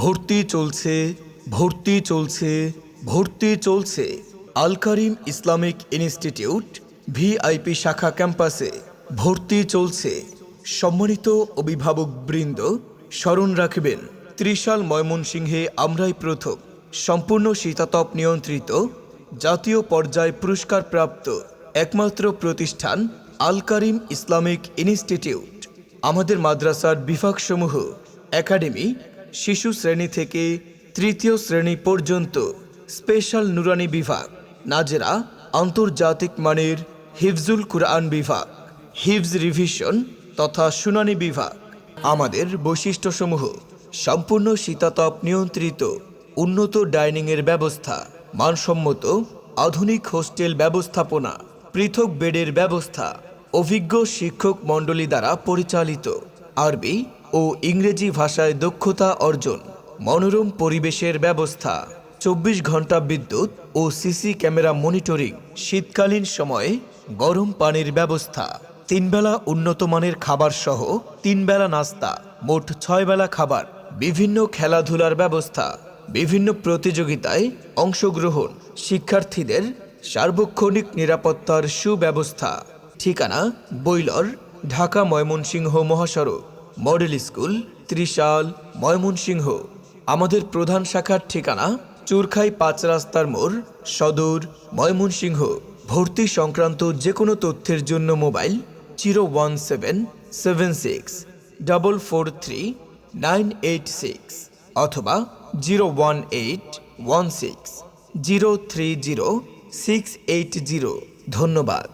ভর্তি চলছে ভর্তি চলছে ভর্তি চলছে। Al Karim Islamic institute VIP শাখা ক্যাম্পাসে ভর্তি চলছে। সম্মানিত অভিভাবক বৃন্দ, স্মরণ রাখবেন, ত্রিশাল ময়মনসিংহে আমরাই প্রথম, সম্পূর্ণ শীতাতপ নিয়ন্ত্রিত, জাতীয় পর্যায়ে পুরস্কারপ্রাপ্ত একমাত্র প্রতিষ্ঠান আল করিম ইসলামিক ইনস্টিটিউট। আমাদের মাদ্রাসার বিভাগসমূহ, একাডেমি শিশু শ্রেণি থেকে তৃতীয় শ্রেণি পর্যন্ত স্পেশাল নুরানি বিভাগ। নাজেরা, আন্তর্জাতিক মানের হিফজুল কুরআন বিভাগ, হিফজ রিভিশন তথা শুনানি বিভাগ। আমাদের বৈশিষ্ট্যসমূহ, সম্পূর্ণ শীতাতপ নিয়ন্ত্রিত, উন্নত ডাইনিংয়ের ব্যবস্থা, মানসম্মত, আধুনিক হোস্টেল ব্যবস্থাপনা, পৃথক বেডের ব্যবস্থা, অভিজ্ঞ শিক্ষক মণ্ডলী দ্বারা পরিচালিত। আরবি ও ইংরেজি ভাষায় দক্ষতা অর্জন, মনোরম পরিবেশের ব্যবস্থা, চব্বিশ ঘণ্টা বিদ্যুৎ ও সিসি ক্যামেরা মনিটরিং, শীতকালীন সময়ে গরম পানির ব্যবস্থা, তিনবেলা উন্নত মানের খাবার সহ তিনবেলা নাস্তা, মোট ছয় বেলা খাবার, বিভিন্ন খেলাধুলার ব্যবস্থা, বিভিন্ন প্রতিযোগিতায় অংশগ্রহণ, শিক্ষার্থীদের সার্বক্ষণিক নিরাপত্তার সুব্যবস্থা। ঠিকানা, বৈলর, ঢাকা ময়মনসিংহ মহাসড়ক। Model school, Trishal, Mymensingh. আমাদের প্রধান শাখার ঠিকানা চুরখাই পাঁচ রাস্তার মোড়, সদর, ময়মনসিংহ। ভর্তি সংক্রান্ত যে কোনো তথ্যের জন্য mobile zero one seven seven six double four three nine eight six অথবা zero one eight one six zero three zero six eight zero. ধন্যবাদ।